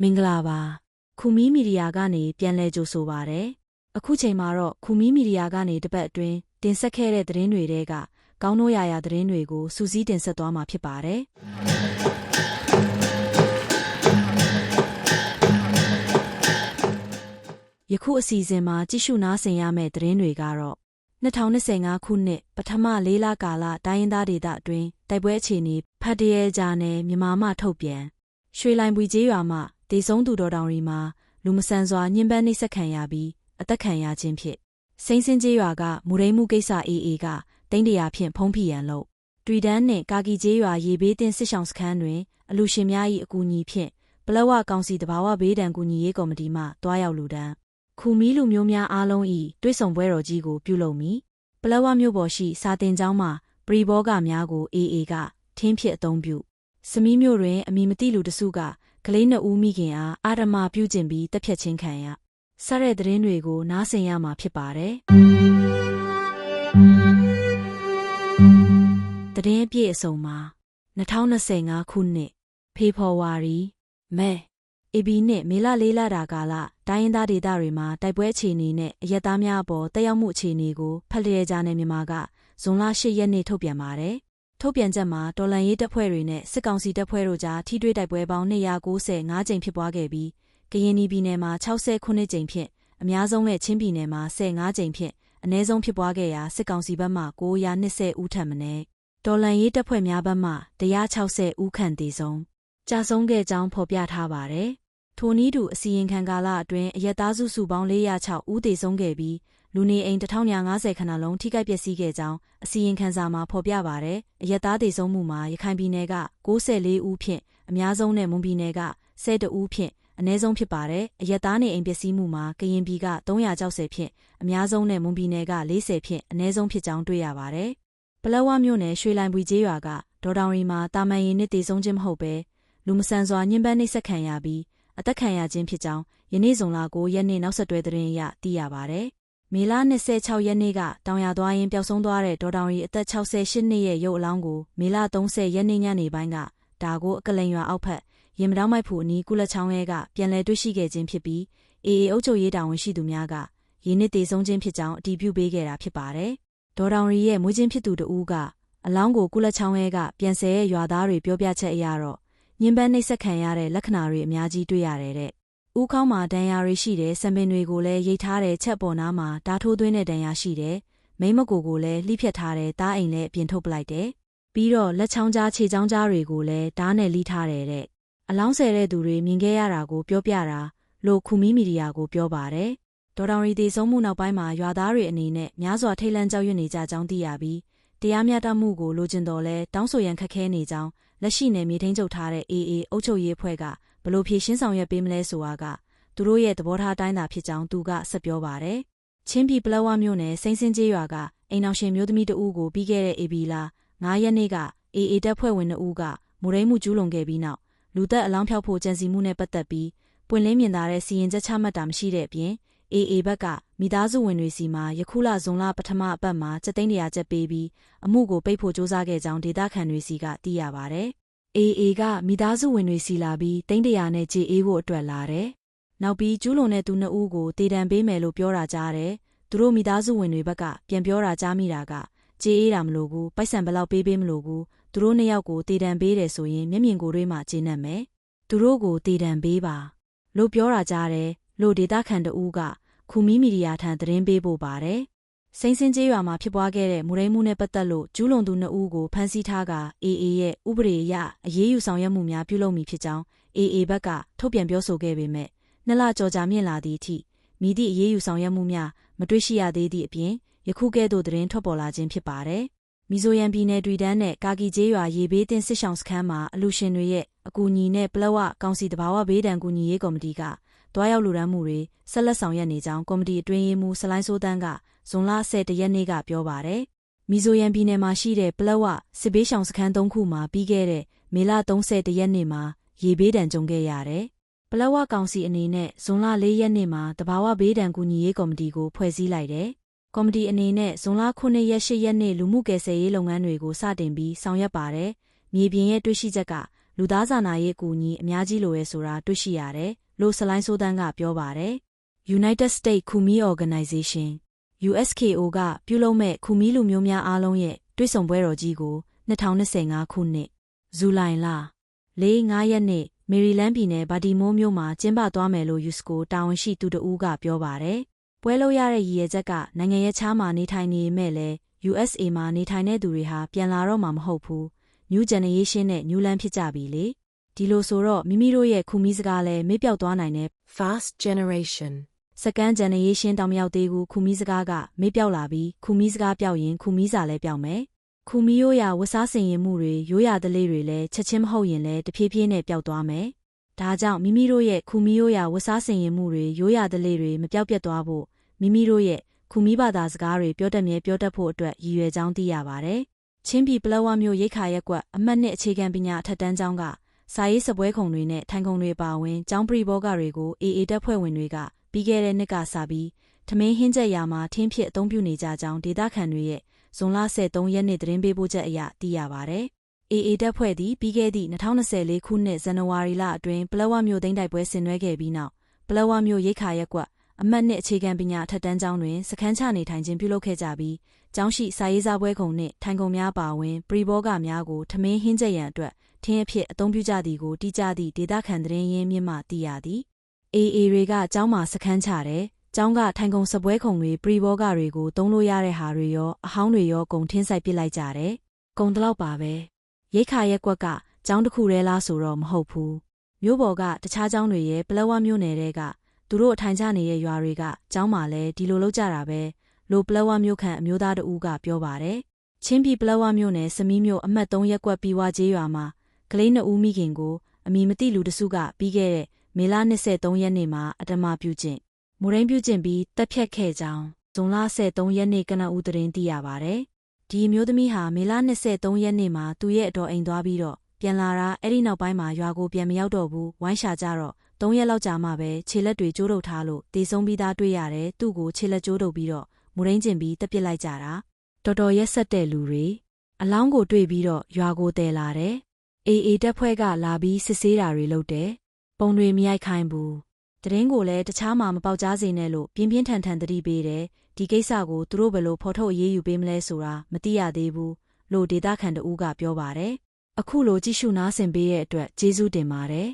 မင်္ဂလာပါခူမီမီဒီယာကနေပြန်လည်ကြိုဆိုပါရယ်အခုချိန်မှာတော့ခူမီမီဒီယာကနေတစ်ပတ်အတွင်းတင်ဆက်ခဲ့တဲ့သတင်းတွေတဲကကောင်းတို့ရာရာသတင်းတွေကိုစူးစီးတင်ဆက်သွားမှာဖြစ်ပါတယ်ယခုအစီအစဉ်မှာကြည့်ရှုနားဆင်ရမယ့်သတင်းတွေကတော့ 2025ခုနှစ်ပထမလေးလကာလတိုင်းရင်းသားဒေသအတွင်းတိုက်ပွဲအခြေအနေဖတ်တရဲဂျာနယ်မြန်မာမှထုတ်ပြန်ရွှေလိုင်ပွေကျေးရွာမှဒေဆုံးသူတော်တောင်ရီမှာလူမဆန်စွာညှဉ်းပန်းနှိပ်စက်ခံရပြီးအသက်ခံရခြင်းဖြင့်စိမ့်စင်းကျေးရွာကမူရိမှုကိစ္စအေးအေးကတိန့်တရာဖြင့်ဖုံးဖိရန်လို့တွေ့တန်းနှင့်ကာကီကျေးရွာရေဘေးတင်စစ်ဆောင်စခန်းတွင်အလူရှင်များ၏အကူအညီဖြင့်ပလောဝကောင်စီတဘာဝဘေးဒဏ်ကူညီရေးကော်မတီမှတွားရောက်လူဒန်း ခူမီလူမျိုးများအားလုံး၏တွဲဆောင်ပွဲတော်ကြီးကိုပြုလုပ်မည်ပလောဝမြို့ပေါ်ရှိစာတင်ကျောင်းမှပရိဘောဂများကိုအေးအေးကထင်းဖြစ်အသုံးပြုစမီးမြို့တွင်အမိမတိလူတစုကကလေးနှစ်ဦးမိခင်အားအာရမပြုကျင့်ပြီးတက်ဖြတ်ချင်းခံရစတဲ့သတင်းတွေကိုနားဆင်ရမှာဖြစ်ပါတယ်။သတင်းအပြည့်အစုံမှာ2025ခုနှစ်ဖေဖော်ဝါရီမဲ အေဘီနဲ့မေလလေးလတာကာလတိုင်းရင်းသားဒေသတွေမှာတိုက်ပွဲအခြေအနေနဲ့အရက်သားများအပေါ်တက်ရောက်မှုအခြေအနေကိုဖက်လျက်ကြားနယ်မြန်မာကဇွန်လ10ရက်နေ့ထုတ်ပြန်ပါတယ်။ထုတ်ပြန်ချက်မှာတော်လန်ရေးတပ်ဖွဲ့တွေနဲ့စစ်ကောင်စီတပ်ဖွဲ့တို့ကြားထိတွေ့တိုက်ပွဲပေါင်း295ကြိမ်ဖြစ်ပွားခဲ့ပြီးကရင်ပြည်နယ်မှာ69ကြိမ်ဖြင့်အများဆုံးနဲ့ချင်းပြည်နယ်မှာ15ကြိမ်ဖြင့်အနည်းဆုံးဖြစ်ပွားခဲ့ရာစစ်ကောင်စီဘက်မှ920ဦးထပ်မံတော်လန်ရေးတပ်ဖွဲ့များဘက်မှ160ဦးခန့်သေဆုံးကြာဆုံးခဲ့ကြောင်းဖော်ပြထားပါတယ်။ ထိုနည်းတူအစီရင်ခံကာလအတွင်းအရက်သားစုစုပေါင်း406ဦးသေဆုံးခဲ့ပြီးလူနေအိမ်1950ခဏလုံးထိခိုက်ပျက်စီးခဲ့ကြောင်းအစီရင်ခံစာမှာဖော်ပြပါတယ်။အရက်သားသေဆုံးမှုမှာရခိုင်ပြည်နယ်က94ဦးဖြင့်အများဆုံးနဲ့မွန်ပြည်နယ်က12ဦးဖြင့်အနည်းဆုံးဖြစ်ပါတယ်။အရက်သားနေအိမ်ပျက်စီးမှုမှာကရင်ပြည်က360ဖြင့်အများဆုံးနဲ့မွန်ပြည်နယ်က40ဖြင့်အနည်းဆုံးဖြစ်ကြောင်းတွေ့ရပါတယ်။ပလက်ဝမြို့နယ်ရွှေလိုင်ပွေကျေးရွာကဒေါ်တောင်ရီမှာတာမန်ရင်နှစ်တည်ဆုံးခြင်းမဟုတ်ပဲလူမဆန်စွာညှဉ်းပန်းနှိပ်စက်ခံရပြီး အသက်ခံရခြင်းဖြစ်ကြောင်းယနေ့ဇုံလ9ရက်နေ့နောက်ဆက်တွဲသတင်းအရသိရပါတယ်။မေလ26ရက်နေ့ကတောင်ရသွားရင်ပျောက်ဆုံးသွားတဲ့ဒေါ်တောင်ရီအသက်68နှစ်ရဲ့ရုပ်အလောင်းကိုမေလ30ရက်နေ့ညနေပိုင်းကဒါကိုအကလိန်ရွာအောက်ဖက်ရင်မတောင်းမိုက်ဖို့အနီးကုလချောင်းရဲကပြန်လည်တွေ့ရှိခဲ့ခြင်းဖြစ်ပြီးအေအေအုပ်ချုပ်ရေးတာဝန်ရှိသူများကရင်းနစ်တည်ဆုံးခြင်းဖြစ်ကြောင်းအတည်ပြုပေးခဲ့တာဖြစ်ပါတယ်။ဒေါ်တောင်ရီရဲ့မွေးချင်းဖြစ်သူတဦးကအလောင်းကိုကုလချောင်းရဲကပြန်ဆယ်ရဲ့ရွာသားတွေပြောပြချက်အရတော့ ညင်ပန်းနှိပ်စက်ခံရတဲ့လက္ခဏာတွေအများကြီးတွေ့ရတယ်တဲ့။ဦးခေါင်းမှာဒဏ်ရာတွေရှိတယ်၊စံပင်တွေကိုလည်းရိတ်ထားတဲ့ချက်ပေါ်နားမှာဓာထိုးသွင်းတဲ့ဒဏ်ရာရှိတယ်။မိမကိုကိုလည်းလှိဖြတ်ထားတဲ့တားအိမ်လည်းအပြင်ထုတ်ပလိုက်တယ်။ပြီးတော့လက်ချောင်းကြားခြေချောင်းကြားတွေကိုလည်းဓားနဲ့လှိထားတယ်တဲ့အလောင်းဆယ်တဲ့သူတွေမြင်ခဲ့ရတာကိုပြောပြတာလို့ခူမီမီဒီယာကိုပြောပါတယ်။ဒေါ်တောင်ရီတေဆုံးမှုနောက်ပိုင်းမှာရွာသားတွေအနေနဲ့များစွာထိတ်လန့်ကြောက်ရွံ့နေကြကြောင်းသိရပြီးတရားမျှတမှုကိုလိုချင်တော်လဲတောင်းဆိုရန်ခက်ခဲနေကြောင်း လက်ရှိနယ်မြေထိန်းချုပ်ထားတဲ့ AA အုပ်ချုပ်ရေးအဖွဲ့ကဘလို့ဖြည့်ရှင်းဆောင်ရွက်ပေးမလဲဆိုတာကသူတို့ရဲ့သဘောထားတိုင်းသာဖြစ်ကြောင်းသူကဆက်ပြောပါတယ်။ချင်းပြည်ပလောဝမြို့နယ်စိမ့်စင်းကျေးရွာကအိမ်အောင်ရှင်မျိုးသမီးတဦးကိုပြီးခဲ့တဲ့ AB လာ9ရက်နေ့က AA တပ်ဖွဲ့ဝင်2ဦးကမူရိမှုကျူးလွန်ခဲ့ပြီးနောက်လူသက်အလောင်းဖြောက်ဖို့ကြံစီမှုနဲ့ပတ်သက်ပြီးပွင့်လင်းမြင်သာတဲ့စီရင်ချက်ချမှတ်တာမရှိတဲ့အပြင် AA ဘက်က မိသားစုဝင်တွေစီမှာယခုလဇွန်လပထမအပတ်မှာစက်သိန်းတရာကျပ်ပေးပြီးအမှုကိုပိတ်ဖို့စ조사ခဲ့ကြောင်းဒေသခံတွေစီကသိရပါဗျ။ AA ကမိသားစုဝင်တွေစီလာပြီးသိန်းတရာနဲ့ကြေအေးဖို့အတွက်လာတယ်။နောက်ပြီးကျူးလွန်တဲ့သူနှစ်ဦးကိုတေတံပေးမယ်လို့ပြောတာကြားတယ်။သူတို့မိသားစုဝင်တွေဘက်ကပြန်ပြောတာကြားမိတာကကြေအေးတာမလို့ဘူးပိုက်ဆံဘလောက်ပေးပေးမလို့ဘူးသူတို့နှစ်ယောက်ကိုတေတံပေးတယ်ဆိုရင်မျက်မြင်ကိုယ်တွေးမှကျေနပ်မယ်သူတို့ကိုတေတံပေးပါလို့ပြောတာကြားတယ်လို့ဒေတာခန်တဦးက ခူမီမီဒီယာထံသတင်းပေးဖို့ပါတယ်စိမ့်စင်းကျေးရွာမှာဖြစ်ပွားခဲ့တဲ့မူရိမှုနဲ့ပတ်သက်လို့ကျူးလွန်သူနှစ်ဦးကိုဖမ်းဆီးထားက AA ရဲ့ဥပဒေအရအရေးယူဆောင်ရွက်မှုများပြုလုပ်မည်ဖြစ်ကြောင်း AA ဘက်ကထုတ်ပြန်ပြောဆိုခဲ့ပေမဲ့နှစ်လကြော်ကြာမြင့်လာသည့်အထိမိသည့်အရေးယူဆောင်ရွက်မှုများမတွေ့ရှိရသေးသည့်အပြင်ယခုကဲ့သို့သတင်းထွက်ပေါ်လာခြင်းဖြစ်ပါတယ်။မီဇိုယန်ပြည်နယ်တွေ့တန်းနဲ့ကာကီကျေးရွာရေဘေးတင်စစ်ဆောင်စခန်းမှာအလူရှင်တွေရဲ့အကူအညီနဲ့ပလောဝကောင်စီတဘာဝဘေးဒဏ်ကူညီရေးကော်မတီက တွားရောက်လူဒန်းမှုတွေဆက်လက်ဆောင်ရွက်နေကြောင်းကော်မတီအတွင်းရေးမှူးဆလိုင်းစိုးတန်းကဇွန်လ10ရက်နေ့ကပြောပါတယ်။မီဇိုယန်ပြည်နယ်မှာရှိတဲ့ပလောဝစစ်ဘေးရှောင်စခန်း၃ခုမှာပြီးခဲ့တဲ့မေလ30ရက်နေ့မှာရေဘေးဒဏ်ကြုံခဲ့ရတယ်။ပလောဝကောင်စီအနေနဲ့ဇွန်လ4ရက်နေ့မှာတဘာဝဘေးဒဏ်ကူညီရေးကော်မတီကိုဖွဲ့စည်းလိုက်တယ်။ကော်မတီအနေနဲ့ဇွန်လ9ရက်10ရက်နေ့လူမှုကယ်ဆယ်ရေးလုပ်ငန်းတွေကိုစတင်ပြီးဆောင်ရွက်ပါတယ်။မြေပြင်ရဲ့တွေ့ရှိချက်ကလူသားစာနာရေးအကူအညီအများကြီးလိုရဲဆိုတာတွေ့ရှိရတယ် လို့ဆလိုင်းဆိုတန်းကပြောပါတယ်။ United States Kumi Organization USKO ကပြုလုပ်မဲ့ခူမီလူမျိုးများအားလုံးရဲ့တွေ့ဆုံပွဲတော်ကြီးကို2025ခုနှစ်ဇူလိုင်လ၄၅ရက်နေ့မေရီလန်းပြည်နယ်ဘာတီမိုးမြို့မှာကျင်းပသွားမယ်လို့ UNESCO တာဝန်ရှိသူတဦးကပြောပါတယ်။ပွဲလို့ရတဲ့ရည်ရွယ်ချက်ကနိုင်ငံရဲ့ခြားမှာနေထိုင်နေမဲ့လဲ USA မှာနေထိုင်တဲ့သူတွေဟာပြန်လာတော့မှာမဟုတ်ဘူး။ New Generation နဲ့ New Land ဖြစ်ကြပြီလေ။ ဒီလိုဆိုတော့မိမိတို့ရဲ့ခူမီစကားလဲမေ့ပြောက်သွားနိုင်တဲ့ Fast generation. Second Generation တောင်မရောက်သေးဘူးခူမီစကားကမေ့ပြောက်လာပြီးခူမီစကားပြောက်ရင်ခူမီစာလဲပြောက်မယ်။ခူမီရိုးရာဝတ်စားဆင်ရင်မှုတွေရိုးရာဓလေ့တွေလည်းချက်ချင်းမဟုတ်ရင်လည်းတဖြည်းဖြည်းနဲ့ပျောက်သွားမယ်။ဒါကြောင့်မိမိတို့ရဲ့ခူမီရိုးရာဝတ်စားဆင်ရင်မှုတွေရိုးရာဓလေ့တွေမပျောက်ပြတ်သွားဖို့မိမိတို့ရဲ့ခူမီဘာသာစကားတွေပြောတတ်မြဲပြောတတ်ဖို့အတွက်ရည်ရွယ်ကြောင်းသိရပါတယ်။ချင်းပြည်ပလောဝမျိုးရိတ်ခါရက်ကွက်အမှတ်နှစ်အခြေခံပညာအထက်တန်းကျောင်းက စာရေးစပွဲခုံတွေနဲ့ထိုင်ခုံတွေပါဝင်ကျောင်းပရိဘောဂတွေကို AA တပ်ဖွဲ့ဝင်တွေကပြီးခဲ့တဲ့နှစ်ကစပြီးထမင်းဟင်းချက်ရာမှာထင်းဖြစ်အသုံးပြုနေကြကြောင်းဒေသခံတွေရဲ့ဇွန်လ23ရက်နေ့သတင်းပေးပို့ချက်အရသိရပါတယ်။ AA တပ်ဖွဲ့သည်ပြီးခဲ့သည့်2024ခုနှစ်ဇန်နဝါရီလအတွင်းပလောဝမျိုးသိန်းတိုက်ပွဲဆင်နွှဲခဲ့ပြီးနောက်ပလောဝမျိုးရိတ်ခါရက်ကွက်အမှတ်နှစ်အခြေခံပညာအထက်တန်းကျောင်းတွင်စခန်းချနေထိုင်ခြင်းပြုလုပ်ခဲ့ကြပြီးကျောင်းရှိစာရေးစားပွဲခုံနှင့်ထိုင်ခုံများပါဝင်ပရိဘောဂများကိုထမင်းဟင်းချက်ရန်အတွက် ထင်းအဖြစ်အသုံးပြုကြသည်ကိုတိကျသည့်ဒေသခံသတင်းရင်းမြစ်မှသိရသည် AA တွေကကျောင်းမှာစခန်းချတယ်ကျောင်းကထိုင်ခုံစပွဲခုံတွေပရိဘောဂတွေကိုသုံးလို့ရတဲ့ဟာတွေရောအဟောင်းတွေရောကုံထင်းဆိုင်ပစ်လိုက်ကြတယ်ကုံတလောက်ပါပဲရိတ်ခါရက်ကွက်ကကျောင်းတစ်ခုတည်းလားဆိုတော့မဟုတ်ဘူးမြို့ပေါ်ကတခြားကျောင်းတွေရဲ့ပလက်ဝမြို့နယ်တွေကသူတို့အထိုင်ချနေတဲ့ရွာတွေကကျောင်းမှာလဲဒီလိုလုပ်ကြတာပဲလို့ပလက်ဝမြို့ခန့်အမျိုးသားတဦးကပြောပါတယ်ချင်းပြည်ပလက်ဝမြို့နယ်စမီးမြို့အမှတ်3ရက်ကွက်ပြီးွားကျေးရွာမှာ ကလေးနှစ်ဦးမိခင်ကိုအမိမသိလူတစုကပြီးခဲ့တဲ့မေလ23ရက်နေ့မှာအတ္တမပြုကျင့်မူရင်းပြုကျင့်ပြီးတက်ဖြတ်ခဲ့ကြောင်းဇွန်လ23ရက်နေ့ကနဦးသတင်းသိရပါတယ်။ဒီအမျိုးသမီးဟာမေလ23ရက်နေ့မှာသူ့ရဲ့အတော်အိမ်သွားပြီးတော့ပြန်လာတာအဲ့ဒီနောက်ပိုင်းမှာရွာကိုပြန်မရောက်တော့ဘူးဝိုင်းရှာကြတော့၃ရက်လောက်ကြာမှပဲခြေလက်တွေကျိုးတုပ်ထားလို့တေဆုံးပြီးသားတွေ့ရတယ်သူ့ကိုခြေလက်ကျိုးတုပ်ပြီးတော့မူရင်းကျင်ပြီးတက်ပစ်လိုက်ကြတာတော်တော်ရက်ဆက်တဲ့လူတွေအလောင်းကိုတွေ့ပြီးတော့ရွာကိုတည်လာတယ် အေးအေးတက်ဖွဲ့ကလာပြီးစစ်ဆေးတာတွေလုပ်တယ်ပုံတွေမရိုက်ခိုင်းဘူးတရင်ကိုလည်းတခြားမှမပေါက်ကြားစေနဲ့လို့ပြင်းပြင်းထန်ထန်တတိပေးတယ်ဒီကိစ္စကိုသူတို့ဘယ်လိုဖော်ထုတ်အရေးယူပေးမလဲဆိုတာမသိရသေးဘူးလို့ဒေတာခန်တဦးကပြောပါတယ်အခုလိုကြည့်ရှုနားဆင်ပေးတဲ့အတွက်ကျေးဇူးတင်ပါတယ်